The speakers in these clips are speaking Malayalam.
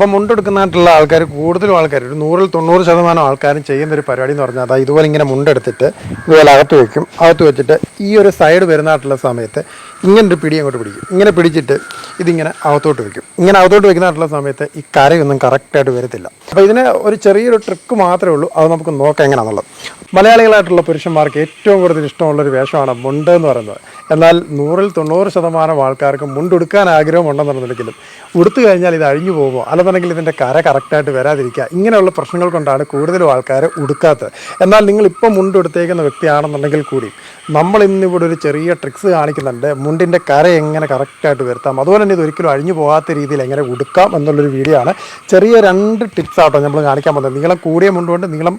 അപ്പം മുണ്ടെടുക്കുന്നതായിട്ടുള്ള ആൾക്കാർ കൂടുതലും ആൾക്കാർ ഒരു നൂറിൽ തൊണ്ണൂറ് ശതമാനം ആൾക്കാരും ചെയ്യുന്ന ഒരു പരിപാടി എന്ന് പറഞ്ഞാൽ അതാ ഇതുപോലെ ഇങ്ങനെ മുണ്ടെടുത്തിട്ട് ഇതുപോലെ അകത്ത് വയ്ക്കും അകത്ത് വെച്ചിട്ട് ഈ ഒരു സൈഡ് വരുന്നതായിട്ടുള്ള സമയത്ത് ഇങ്ങനെ ഒരു പിടി അങ്ങോട്ട് പിടിക്കും. ഇങ്ങനെ പിടിച്ചിട്ട് ഇതിങ്ങനെ അകത്തോട്ട് വെക്കും. ഇങ്ങനെ അകത്തോട്ട് വെക്കുന്നതായിട്ടുള്ള സമയത്ത് ഈ കരയൊന്നും കറക്റ്റായിട്ട് വരത്തില്ല. അപ്പോൾ ഇതിന് ഒരു ചെറിയൊരു ട്രിക്ക് മാത്രമേ ഉള്ളൂ. അത് നമുക്ക് നോക്കാം എങ്ങനെയാണെന്നുള്ളത് മലയാളികളായിട്ടുള്ള പുരുഷന്മാർക്ക് ഏറ്റവും കൂടുതൽ ഇഷ്ടമുള്ളൊരു വേഷമാണ് മുണ്ട് എന്ന് പറയുന്നത്. എന്നാൽ നൂറിൽ തൊണ്ണൂറ് ശതമാനം ആൾക്കാർക്ക് മുണ്ടുടുക്കാൻ ആഗ്രഹമുണ്ടെന്നുണ്ടെങ്കിലും ഉടുത്തു കഴിഞ്ഞാൽ ഇത് അഴിഞ്ഞു പോകുമോ? അല്ലെന്നുണ്ടെങ്കിൽ ഇതിന്റെ കര കറക്റ്റായിട്ട് വരാതിരിക്കുക. ഇങ്ങനെയുള്ള പ്രശ്നങ്ങൾ കൊണ്ടാണ് കൂടുതലും ആൾക്കാർ ഉടുക്കാത്തത്. എന്നാൽ നിങ്ങൾ ഇപ്പം മുണ്ടെടുത്തേക്കുന്ന വ്യക്തിയാണെന്നുണ്ടെങ്കിൽ കൂടി നമ്മൾ ഇന്നിവിടെ ഒരു ചെറിയ ട്രിക്സ് കാണിക്കുന്നുണ്ട്. മുണ്ടിന്റെ കര എങ്ങനെ കറക്റ്റായിട്ട് വരുത്താം? അതുപോലെ തന്നെ ഇത് ഒരിക്കലും അഴിഞ്ഞു പോകാത്ത രീതിയിൽ എങ്ങനെ ഉടുക്കാം എന്നുള്ളൊരു വീഡിയോ ആണ്. ചെറിയ രണ്ട് ടിപ്സ് ആട്ടോ നമ്മൾ കാണിക്കാൻ പോകുന്നത്. നീളം കൂടിയ മുണ്ടുകൊണ്ട് നീളം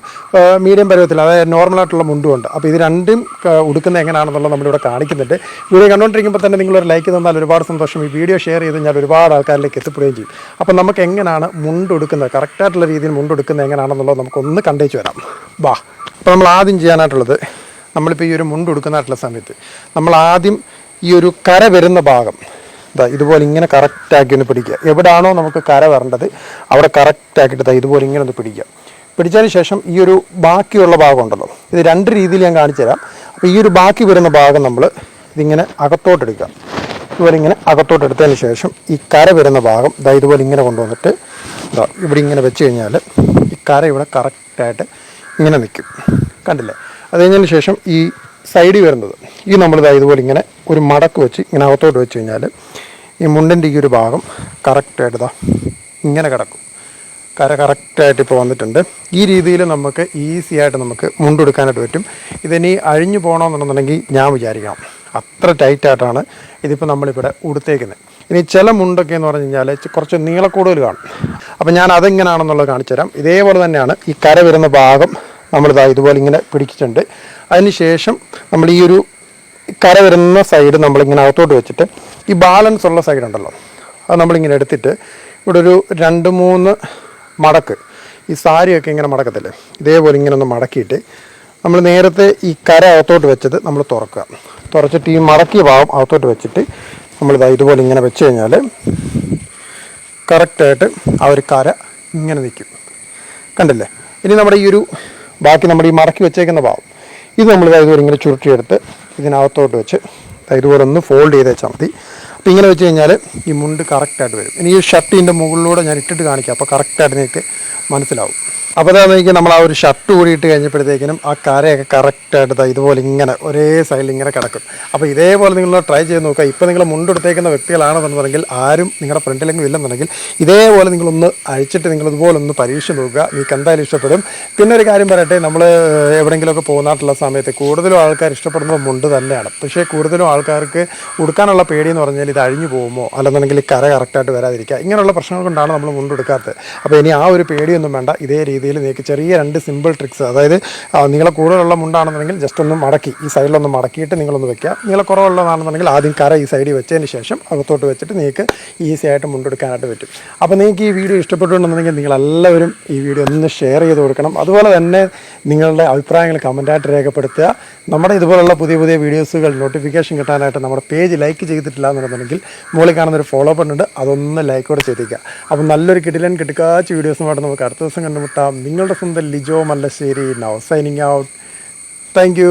മീഡിയം പരുവത്തിൽ അതായത് നോർമലായിട്ടുള്ള മുണ്ടുമുണ്ട് അപ്പോൾ ഇത് രണ്ടും ഉടുക്കുന്ന ഉടുക്കുന്നത് എങ്ങനെയാണെന്നുള്ളത് നമ്മളിവിടെ കാണിക്കുന്നുണ്ട്. വീഡിയോ കണ്ടുകൊണ്ടിരിക്കുമ്പോൾ തന്നെ നിങ്ങളൊരു ലൈക്ക് തന്നാൽ ഒരുപാട് സന്തോഷം. ഈ വീഡിയോ ഷെയർ ചെയ്ത് ഞാൻ ഒരുപാട് ആൾക്കാരിലേക്ക് എത്തിപ്പെടുകയും ചെയ്യും. അപ്പോൾ നമുക്ക് എങ്ങനെയാണ് മുണ്ട് ഉടുക്കുന്നത്? കറക്റ്റായിട്ടുള്ള രീതിയിൽ മുണ്ട് ഉടുക്കുന്നത് എങ്ങനെയാണെന്നുള്ളത് നമുക്കൊന്ന് കണ്ടേച്ച് വരാം. വാ. അപ്പോൾ നമ്മൾ ആദ്യം ചെയ്യാനായിട്ടുള്ളത് നമ്മളിപ്പോൾ ഈ ഒരു മുണ്ട് ഉടുക്കുന്നതായിട്ടുള്ള സമയത്ത് നമ്മൾ ആദ്യം ഈ ഒരു കര വരുന്ന ഭാഗം. ഇതാ ഇതുപോലെ ഇങ്ങനെ കറക്റ്റാക്കി ഒന്ന് പിടിക്കുക. എവിടാണോ നമുക്ക് കര വരേണ്ടത് അവിടെ കറക്റ്റാക്കിയിട്ട് ദാ ഇതുപോലെ ഇങ്ങനെ ഒന്ന് പിടിക്കുക. പിടിച്ചതിന് ശേഷം ഈ ഒരു ബാക്കിയുള്ള ഭാഗം ഉണ്ടല്ലോ ഇത് രണ്ട് രീതിയിൽ ഞാൻ കാണിച്ചു തരാം. അപ്പോൾ ഈ ഒരു ബാക്കി വരുന്ന ഭാഗം നമ്മൾ ഇതിങ്ങനെ അകത്തോട്ടെടുക്കുക ഇതുപോലെ ഇങ്ങനെ അകത്തോട്ടെടുത്തതിന് ശേഷം ഈ കര വരുന്ന ഭാഗം ഇതാ ഇതുപോലെ ഇങ്ങനെ കൊണ്ടുവന്നിട്ട് ഇതാ ഇവിടെ ഇങ്ങനെ വെച്ച് കഴിഞ്ഞാൽ ഈ കര ഇവിടെ കറക്റ്റായിട്ട് ഇങ്ങനെ നിൽക്കും. കണ്ടില്ലേ? അത് കഴിഞ്ഞതിന് ശേഷം ഈ സൈഡിൽ വരുന്നത്. ഈ നമ്മളിതാ ഇതുപോലെ ഇങ്ങനെ ഒരു മടക്ക് വെച്ച് ഇങ്ങനെ അകത്തോട്ട് വെച്ച് കഴിഞ്ഞാൽ ഈ മുണ്ടന്റെ ഈ ഒരു ഭാഗം കറക്റ്റായിട്ട് ഇതാ ഇങ്ങനെ കിടക്കും. കര കറക്റ്റായിട്ട് ഇപ്പോൾ വന്നിട്ടുണ്ട്. ഈ രീതിയിൽ നമുക്ക് ഈസി ആയിട്ട് നമുക്ക് മുണ്ടെടുക്കാനായിട്ട് പറ്റും. ഇതിനി അഴിഞ്ഞു പോകണമെന്നുണ്ടെന്നുണ്ടെങ്കിൽ ഞാൻ വിചാരിക്കണം. അത്ര ടൈറ്റായിട്ടാണ് ഇതിപ്പോൾ നമ്മളിവിടെ ഉടുത്തേക്കുന്നത്. ഇനി ചില മുണ്ടൊക്കെ എന്ന് പറഞ്ഞു കഴിഞ്ഞാൽ കുറച്ച് നീളക്കൂടുതൽ കാണും. അപ്പോൾ ഞാൻ അതെങ്ങനെയാണെന്നുള്ളത് കാണിച്ചു തരാം ഇതേപോലെ തന്നെയാണ് ഈ കര വരുന്ന ഭാഗം നമ്മളിതാ ഇതുപോലെ ഇങ്ങനെ പിടിച്ചിട്ടുണ്ട്. അതിനുശേഷം നമ്മൾ ഈ ഒരു കര വരുന്ന സൈഡ് നമ്മളിങ്ങനെ അകത്തോട്ട് വെച്ചിട്ട് ഈ ബാലൻസ് ഉള്ള സൈഡ് ഉണ്ടല്ലോ. അത് നമ്മളിങ്ങനെ എടുത്തിട്ട് ഇവിടെ ഒരു രണ്ട് മൂന്ന് മടക്ക്. ഈ സാരിയൊക്കെ ഇങ്ങനെ മടക്കത്തില്ലേ? ഇതേപോലെ ഇങ്ങനെ ഒന്ന് മടക്കിയിട്ട് നമ്മൾ നേരത്തെ ഈ കര അകത്തോട്ട് വെച്ചത് നമ്മൾ തുറക്കുക. തുറച്ചിട്ട് ഈ മടക്കിയ ഭാഗം അകത്തോട്ട് വെച്ചിട്ട് നമ്മളിതാ ഇതുപോലെ ഇങ്ങനെ വെച്ച് കഴിഞ്ഞാൽ കറക്റ്റായിട്ട് ആ ഒരു കര ഇങ്ങനെ നിൽക്കും. കണ്ടില്ലേ? ഇനി നമ്മുടെ ഈ ഒരു ബാക്കി നമ്മൾ ഈ മറക്കി വെച്ചേക്കുന്ന ഭാവം ഇത് നമ്മൾ ഇതുപോലെ ഇങ്ങനെ ചുരുട്ടിയെടുത്ത് ഇതിനകത്തോട്ട് വെച്ച് ഇതുപോലെ ഒന്ന് ഫോൾഡ് ചെയ്ത് വെച്ചാൽ മതി. അപ്പോൾ ഇങ്ങനെ വെച്ച് കഴിഞ്ഞാൽ ഈ മുണ്ട് കറക്റ്റായിട്ട് വരും. ഇനി ഈ ഷർട്ടിന്റെ മുകളിലൂടെ ഞാൻ ഇട്ടിട്ട് കാണിക്കാം. അപ്പോൾ കറക്റ്റായിട്ട് നിങ്ങൾക്ക് മനസ്സിലാവും. അപ്പോൾ അതാ നോക്കി നമ്മൾ ആ ഒരു ഷർട്ട് കൂടി ഇട്ട് കഴിഞ്ഞപ്പോഴത്തേക്കിനും ആ കരയൊക്കെ കറക്റ്റായിട്ട് ഇതുപോലെ ഇങ്ങനെ ഒരേ സൈഡിൽ ഇങ്ങനെ കിടക്കും. അപ്പോൾ ഇതേപോലെ നിങ്ങൾ ട്രൈ ചെയ്ത് നോക്കുക. ഇപ്പോൾ നിങ്ങൾ മുണ്ടെടുത്തേക്കുന്ന വ്യക്തികളാണെന്നുണ്ടെങ്കിൽ ആരും നിങ്ങളുടെ ഫ്രണ്ടിലെങ്കിലും ഇല്ലെന്നുണ്ടെങ്കിൽ ഇതേപോലെ നിങ്ങളൊന്ന് അഴിച്ചിട്ട് നിങ്ങൾ ഇതുപോലെ ഒന്ന് പരീക്ഷ നോക്കുക. നിങ്ങൾക്ക് എന്തായാലും ഇഷ്ടപ്പെടും. പിന്നെ ഒരു കാര്യം പറയട്ടെ നമ്മൾ എവിടെയെങ്കിലുമൊക്കെ പോകുന്നതായിട്ടുള്ള സമയത്ത് കൂടുതലും ആൾക്കാർ ഇഷ്ടപ്പെടുന്നത് മുണ്ട് തന്നെയാണ്. പക്ഷേ കൂടുതലും ആൾക്കാർക്ക് ഉടുക്കാനുള്ള പേടിയെന്ന് പറഞ്ഞാൽ ഇത് അഴിഞ്ഞു പോകുമോ? അല്ലെന്നുണ്ടെങ്കിൽ കര കറക്റ്റായിട്ട് വരാതിരിക്കുക. ഇങ്ങനെയുള്ള പ്രശ്നങ്ങൾ കൊണ്ടാണ് നമ്മൾ മുണ്ടെടുക്കാത്തത് അപ്പോൾ ഇനി ആ ഒരു പേടിയൊന്നും വേണ്ട. ഇതേ രീതിയിൽ നിങ്ങൾക്ക് ചെറിയ രണ്ട് സിമ്പിൾ ട്രിക്സ് അതായത് നിങ്ങളെ കൂടുതലുള്ള മുണ്ടാണെന്നുണ്ടെങ്കിൽ ജസ്റ്റ് ഒന്ന് മടക്കി ഈ സൈഡിലൊന്ന് മടക്കിയിട്ട് നിങ്ങളൊന്ന് വെക്കുക. നിങ്ങൾ കുറവുള്ളതാണെന്നുണ്ടെങ്കിൽ ആദ്യം കര ഈ സൈഡിൽ വെച്ചതിന് ശേഷം അകത്തോട്ട് വെച്ചിട്ട് നിങ്ങൾക്ക് ഈസി ആയിട്ട് മുണ്ടെടുക്കാനായിട്ട് പറ്റും. അപ്പോൾ നിങ്ങൾക്ക് ഈ വീഡിയോ ഇഷ്ടപ്പെട്ടുണ്ടെന്നുണ്ടെങ്കിൽ നിങ്ങളെല്ലാവരും ഈ വീഡിയോ ഒന്ന് ഷെയർ ചെയ്ത് കൊടുക്കണം. അതുപോലെ തന്നെ നിങ്ങളുടെ അഭിപ്രായങ്ങൾ കമന്റായിട്ട് രേഖപ്പെടുത്തുക. നമ്മുടെ ഇതുപോലുള്ള പുതിയ പുതിയ വീഡിയോസുകൾ നോട്ടിഫിക്കേഷൻ കിട്ടാനായിട്ട് നമ്മുടെ പേജ് ലൈക്ക് ചെയ്തിട്ടില്ല എന്നുണ്ടെന്നുണ്ടെങ്കിൽ മുകളിൽ കാണുന്ന ഒരു ഫോളോ ഉണ്ട്. അതൊന്ന് ലൈക്കോടെ ചെയ്തേക്കുക. അപ്പം നല്ലൊരു കിടിലൻ കിടക്കാച്ച വീഡിയോസുമായിട്ട് നമുക്ക് അടുത്ത ദിവസം കണ്ടുമുട്ടാം. നിങ്ങളുടെ സ്വന്തം Lijo Mallassery now signing out thank